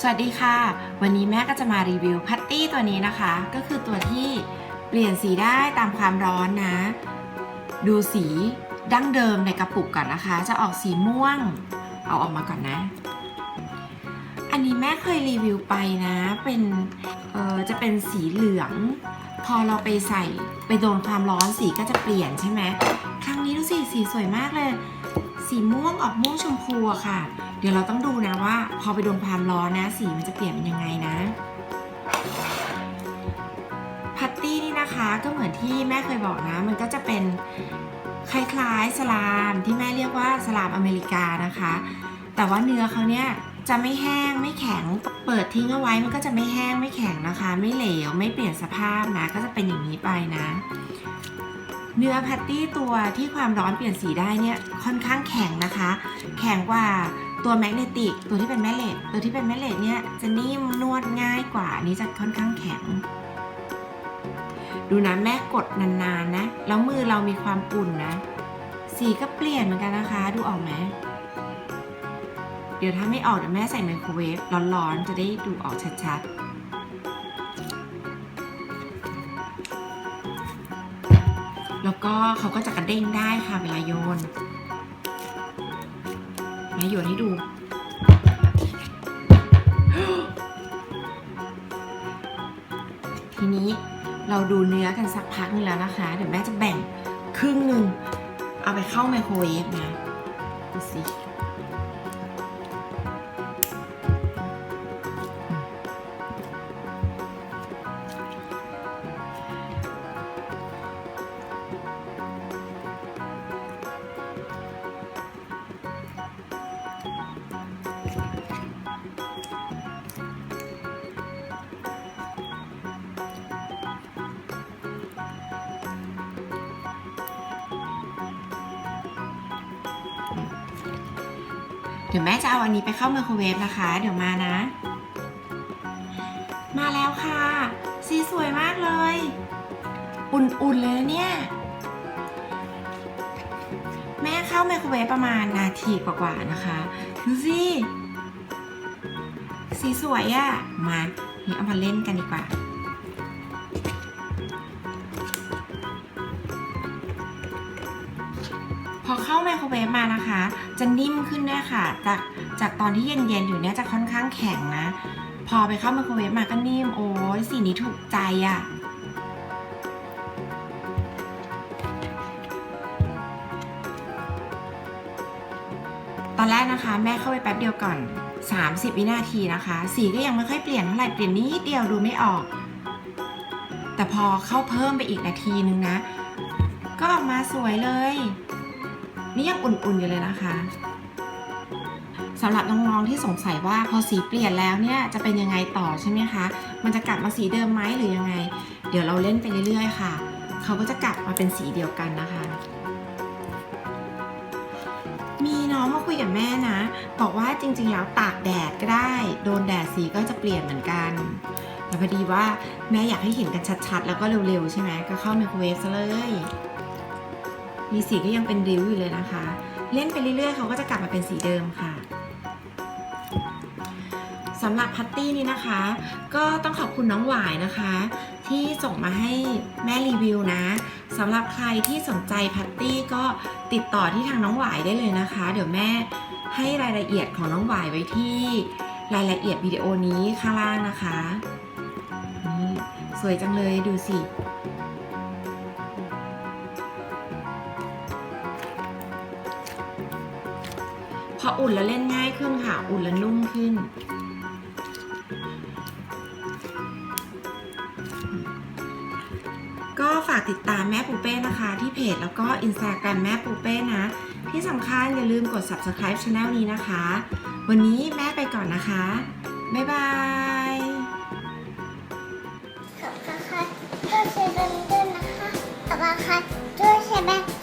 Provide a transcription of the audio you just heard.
สวัสดีค่ะ วันนี้แม่ก็จะมารีวิวพัตตี้ตัวนี้นะคะ ก็คือตัวที่เปลี่ยนสีได้ตามความร้อนนะ ดูสีดั้งเดิมในกระปุกก่อนนะคะ จะออกสีม่วง เอาออกมาก่อนนะ อันนี้แม่เคยรีวิวไปนะ เป็นเออจะเป็นสีเหลือง พอเราไปใส่ไปโดนความร้อนสีก็จะเปลี่ยนใช่ไหมครั้งนี้ดูสิสีสวยมากเลย สีม่วงออกม่วงชมพูอะค่ะ เดี๋ยวเราต้องดูนะว่า พอไปโดนความร้อนนะ สีมันจะเปลี่ยนเป็นยังไงนะ พัตตี้นี่นะคะก็เหมือนที่แม่เคยบอกนะ มันก็จะเป็นคล้ายๆสลามที่แม่เรียกว่าสลามอเมริกานะคะ แต่ว่าเนื้อเขาเนี่ยจะไม่แห้งไม่แข็งเปิดทิ้งเอาไว้มันก็จะไม่แห้งไม่แข็งนะคะ ไม่เหลวไม่เปลี่ยนสภาพนะ ก็จะเป็นอย่างนี้ไปนะ เนื้อแพตตี้ตัวที่ความร้อนเปลี่ยนสีได้เนี่ยค่อนข้างแข็งนะคะ แข็งกว่าตัวแมกเนติกตัวที่เป็นแม่เหล็กตัวที่เป็นแม่เหล็กเนี่ยจะนิ่มนวดง่ายกว่าอันนี้จะค่อนข้างแข็ง ดูนะแม่กดนานๆนะ แล้วมือเรามีความอุ่นนะ สีก็เปลี่ยนเหมือนกันนะคะ ดูออกไหมเดี๋ยวถ้าไม่ออกเดี๋ยวแม่ใส่ไมโครเวฟร้อนๆจะได้ดูออกชัดๆ แล้วก็เขาก็จะกระเด้งได้ค่ะเวลาโยนแม่โยนให้ดู ทีนี้เราดูเนื้อกันสักพักนึงแล้วนะคะ เดี๋ยวแม่จะแบ่งครึ่งหนึ่งเอาไปเข้าไมโครเวฟนะดูสิ ดี๋ยวแม่จะเอาอันนี้ไปเข้าไมโครเวฟนะคะ เดี๋ยวมานะ มาแล้วค่ะ สีสวยมากเลย อุ่นๆเลยนะเนี่ย แม่เข้าไมโครเวฟประมาณนาทีกว่าๆนะคะ ดูสิสีสวยอะ่ะ มา นี่เอามาเล่นกันดีกว่า ไมโครเวฟมานะคะ จะนิ่มขึ้นด้วยค่ะ จากจากตอนที่เย็นๆอยู่เนี่ยจะค่อนข้างแข็งนะ พอไปเข้าไมโครเวฟมาก็นิ่มโอ้ยสีนี้ถูกใจอะ่ะตอนแรกนะคะ แม่เข้าไปแป๊บเดียวก่อน 30 วินาทีนะคะ สีก็ยังไม่ค่อยเปลี่ยนเท่าไหร่เปลี่ยนนิดเดียวดูไม่ออก แต่พอเข้าเพิ่มไปอีกนาทีนึงนะ ก็ออกมาสวยเลย นี่ยังอุ่นๆอยู่เลยนะคะสำหรับน้องๆที่สงสัยว่าพอสีเปลี่ยนแล้วเนี่ยจะเป็นยังไงต่อใช่ไหมคะ มันจะกลับมาสีเดิมไหมหรือยังไง เดี๋ยวเราเล่นไปเรื่อยๆค่ะ เขาก็จะกลับมาเป็นสีเดียวกันนะคะ มีน้องมาคุยกับแม่นะ บอกว่าจริงๆแล้วตากแดดก็ได้ โดนแดดสีก็จะเปลี่ยนเหมือนกัน แต่พอดีว่าแม่อยากให้เห็นกันชัดๆ แล้วก็เร็วๆ ใช่ไหมก็เข้าไมโครเวฟซะเลย มีสีก็ยังเป็นริ้วอยู่เลยนะคะ เล่นไปเรื่อยๆเขาก็จะกลับมาเป็นสีเดิมค่ะสำหรับพัตตี้นี้นะคะ ก็ต้องขอบคุณน้องหวายนะคะ ที่ส่งมาให้แม่รีวิวนะสำหรับใครที่สนใจพัตตี้ก็ติดต่อที่ทางน้องหวายได้เลยนะคะ เดี๋ยวแม่ให้รายละเอียดของน้องหวายไว้ที่รายละเอียดวิดีโอนี้ข้างล่างนะคะ นี่สวยจังเลยดูสิ พออุ่นแล้วเล่นง่ายขึ้นค่ะ อุ่นแล้วนุ่มขึ้น ก็ฝากติดตามแม่ปูเป้นะคะ ที่เพจแล้วก็อินสตาแกรมแม่ปูเป้นะ ที่สำคัญอย่าลืมกด subscribe channel นี้นะคะ วันนี้แม่ไปก่อนนะคะ บ๊ายบายขอบคุณค่ะก็เชิญด้วยนะคะขอบคุณค่ะ